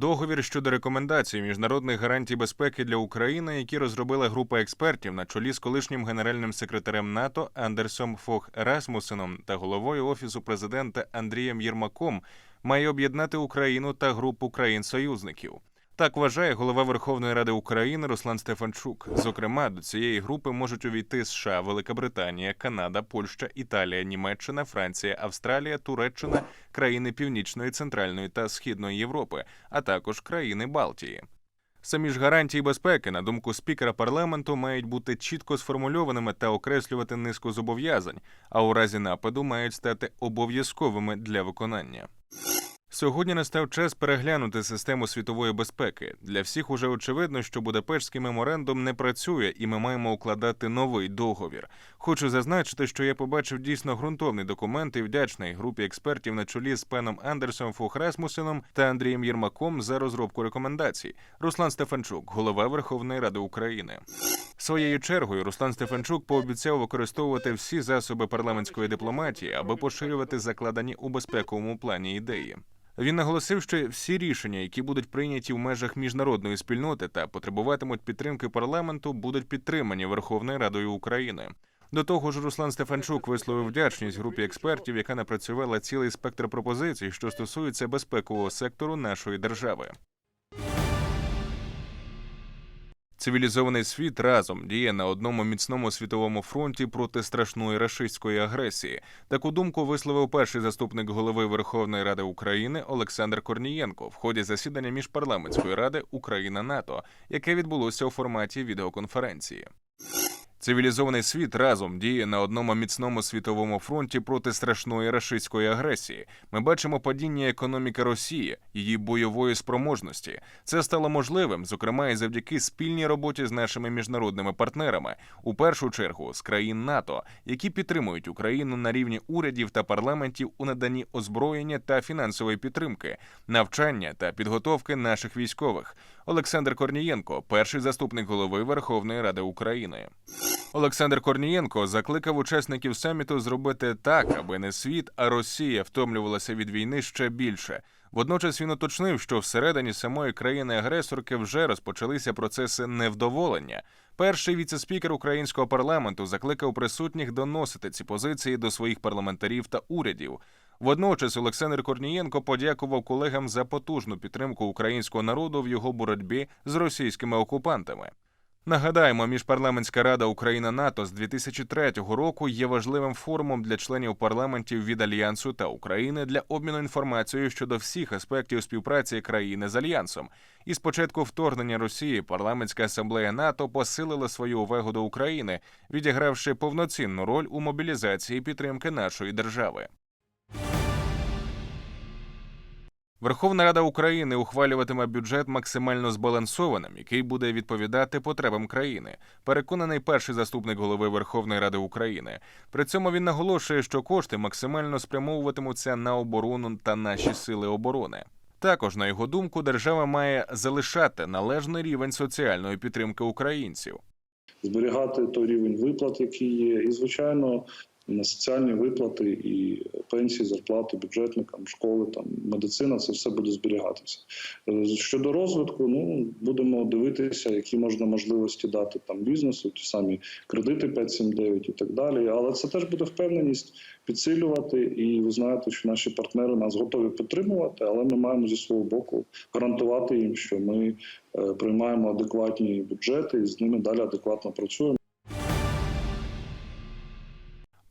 Договір щодо рекомендацій міжнародних гарантій безпеки для України, які розробила група експертів на чолі з колишнім генеральним секретарем НАТО Андерсом Фох Расмусеном та головою офісу президента Андрієм Єрмаком, має об'єднати Україну та групу країн-союзників. Так вважає голова Верховної Ради України Руслан Стефанчук. Зокрема, до цієї групи можуть увійти США, Велика Британія, Канада, Польща, Італія, Німеччина, Франція, Австралія, Туреччина, країни Північної, Центральної та Східної Європи, а також країни Балтії. Самі ж гарантії безпеки, на думку спікера парламенту, мають бути чітко сформульованими та окреслювати низку зобов'язань, а у разі нападу мають стати обов'язковими для виконання. Сьогодні настав час переглянути систему світової безпеки. Для всіх уже очевидно, що Будапештський меморандум не працює, і ми маємо укладати новий договір. Хочу зазначити, що я побачив дійсно ґрунтовний документ і вдячний групі експертів на чолі з пеном Андерсом Фухрасмусеном та Андрієм Єрмаком за розробку рекомендацій. Руслан Стефанчук, голова Верховної Ради України. Своєю чергою Руслан Стефанчук пообіцяв використовувати всі засоби парламентської дипломатії, аби поширювати закладені у безпековому плані ідеї. Він наголосив, що всі рішення, які будуть прийняті в межах міжнародної спільноти та потребуватимуть підтримки парламенту, будуть підтримані Верховною Радою України. До того ж, Руслан Стефанчук висловив вдячність групі експертів, яка напрацювала цілий спектр пропозицій, що стосуються безпекового сектору нашої держави. Цивілізований світ разом діє на одному міцному світовому фронті проти страшної рашистської агресії. Таку думку висловив перший заступник голови Верховної Ради України Олександр Корнієнко в ході засідання міжпарламентської ради Україна НАТО, яке відбулося у форматі відеоконференції. Цивілізований світ разом діє на одному міцному світовому фронті проти страшної рашистської агресії. Ми бачимо падіння економіки Росії, її бойової спроможності. Це стало можливим, зокрема, і завдяки спільній роботі з нашими міжнародними партнерами, у першу чергу з країн НАТО, які підтримують Україну на рівні урядів та парламентів у наданні озброєння та фінансової підтримки, навчання та підготовки наших військових. Олександр Корнієнко, перший заступник голови Верховної Ради України. Олександр Корнієнко закликав учасників саміту зробити так, аби не світ, а Росія втомлювалася від війни ще більше. Водночас він уточнив, що всередині самої країни-агресорки вже розпочалися процеси невдоволення. Перший віцеспікер українського парламенту закликав присутніх доносити ці позиції до своїх парламентарів та урядів. Водночас Олександр Корнієнко подякував колегам за потужну підтримку українського народу в його боротьбі з російськими окупантами. Нагадаємо, міжпарламентська рада Україна НАТО з 2003 року є важливим форумом для членів парламентів від альянсу та України для обміну інформацією щодо всіх аспектів співпраці країни з альянсом. І з початку вторгнення Росії парламентська асамблея НАТО посилила свою увагу до України, відігравши повноцінну роль у мобілізації підтримки нашої держави. Верховна Рада України ухвалюватиме бюджет максимально збалансованим, який буде відповідати потребам країни. Переконаний перший заступник голови Верховної Ради України. При цьому він наголошує, що кошти максимально спрямовуватимуться на оборону та наші сили оборони. Також, на його думку, держава має залишати належний рівень соціальної підтримки українців. зберігати той рівень виплат, який є, і звичайно на соціальні виплати і пенсії, зарплати бюджетникам, школи, там медицина, це все буде зберігатися. Е, Щодо розвитку, ну будемо дивитися, які можна можливості дати там бізнесу, ті самі кредити 579 і так далі. Але це теж буде впевненість підсилювати. І ви знаєте, що наші партнери нас готові підтримувати, але ми маємо зі свого боку гарантувати їм, що ми е, приймаємо адекватні бюджети і з ними далі адекватно працюємо.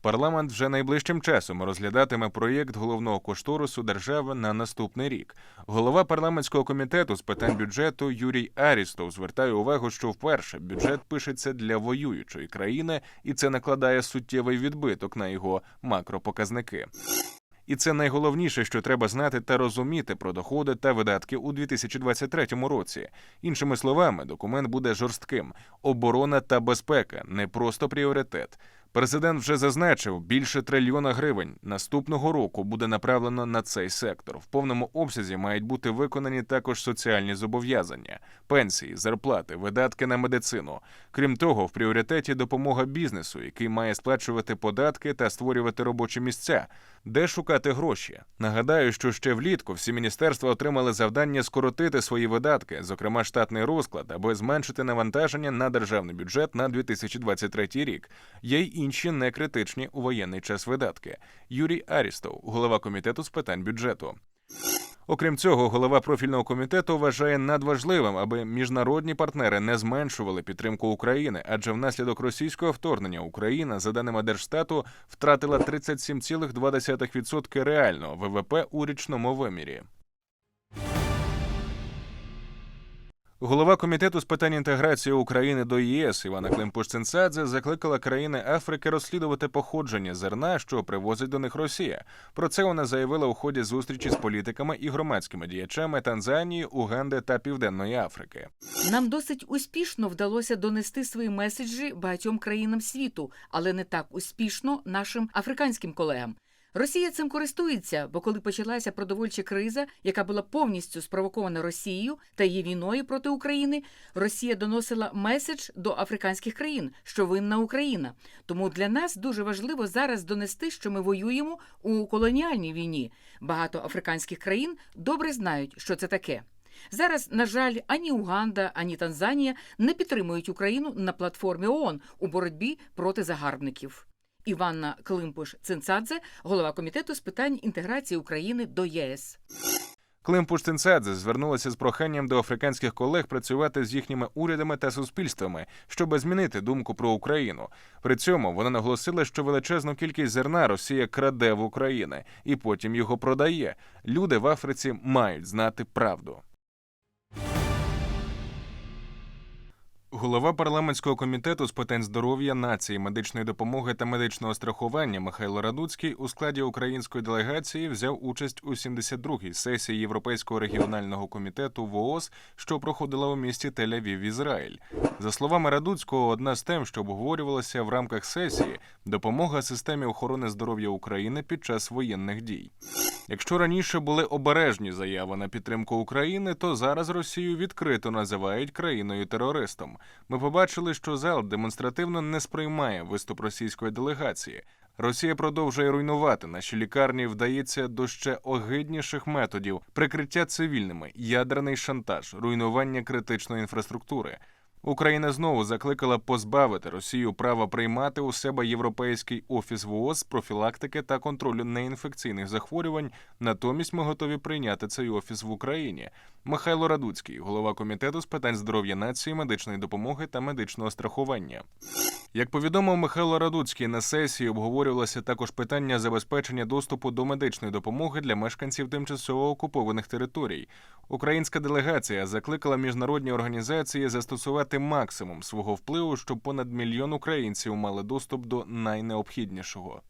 Парламент вже найближчим часом розглядатиме проєкт головного кошторису держави на наступний рік. Голова парламентського комітету з питань бюджету Юрій Арістов звертає увагу, що вперше бюджет пишеться для воюючої країни, і це накладає суттєвий відбиток на його макропоказники. І це найголовніше, що треба знати та розуміти про доходи та видатки у 2023 році. Іншими словами, документ буде жорстким. Оборона та безпека не просто пріоритет. Президент вже зазначив, більше трильйона гривень наступного року буде направлено на цей сектор. В повному обсязі мають бути виконані також соціальні зобов'язання, пенсії, зарплати, видатки на медицину. Крім того, в пріоритеті допомога бізнесу, який має сплачувати податки та створювати робочі місця. Де шукати гроші? Нагадаю, що ще влітку всі міністерства отримали завдання скоротити свої видатки, зокрема штатний розклад, аби зменшити навантаження на державний бюджет на 2023 рік. Є й інші некритичні у воєнний час видатки. Юрій Арістов, голова комітету з питань бюджету. Окрім цього, голова профільного комітету вважає надважливим, аби міжнародні партнери не зменшували підтримку України, адже внаслідок російського вторгнення Україна, за даними Держстату, втратила 37,2% реального ВВП у річному вимірі. Голова комітету з питань інтеграції України до ЄС Івана Климпуш-Цинцадзе закликала країни Африки розслідувати походження зерна, що привозить до них Росія. Про це вона заявила у ході зустрічі з політиками і громадськими діячами Танзанії, Уганди та Південної Африки. Нам досить успішно вдалося донести свої меседжі багатьом країнам світу, але не так успішно нашим африканським колегам. Росія цим користується, бо коли почалася продовольча криза, яка була повністю спровокована Росією та її війною проти України, Росія доносила меседж до африканських країн, що винна Україна. Тому для нас дуже важливо зараз донести, що ми воюємо у колоніальній війні. Багато африканських країн добре знають, що це таке. Зараз, на жаль, ані Уганда, ані Танзанія не підтримують Україну на платформі ООН у боротьбі проти загарбників. Іванна Климпуш Цинцадзе, голова комітету з питань інтеграції України до ЄС. Климпуш Цинцадзе звернулася з проханням до африканських колег працювати з їхніми урядами та суспільствами, щоб змінити думку про Україну. При цьому вона наголосила, що величезну кількість зерна Росія краде в України і потім його продає. Люди в Африці мають знати правду. Голова парламентського комітету з питань здоров'я, нації, медичної допомоги та медичного страхування Михайло Радуцький у складі української делегації взяв участь у 72-й сесії Європейського регіонального комітету ВООЗ, що проходила у місті Тель-Авів, Ізраїль. За словами Радуцького, одна з тем, що обговорювалася в рамках сесії, допомога системі охорони здоров'я України під час воєнних дій. Якщо раніше були обережні заяви на підтримку України, то зараз Росію відкрито називають країною терористом. Ми побачили, що зал демонстративно не сприймає виступ російської делегації. Росія продовжує руйнувати наші лікарні, вдається до ще огидніших методів: прикриття цивільними, ядерний шантаж, руйнування критичної інфраструктури. Україна знову закликала позбавити Росію права приймати у себе європейський офіс ВООЗ профілактики та контролю неінфекційних захворювань. Натомість ми готові прийняти цей офіс в Україні. Михайло Радуцький, голова комітету з питань здоров'я нації, медичної допомоги та медичного страхування. Як повідомив Михайло Радуцький, на сесії обговорювалося також питання забезпечення доступу до медичної допомоги для мешканців тимчасово окупованих територій. Українська делегація закликала міжнародні організації застосувати максимум свого впливу, щоб понад мільйон українців мали доступ до найнеобхіднішого.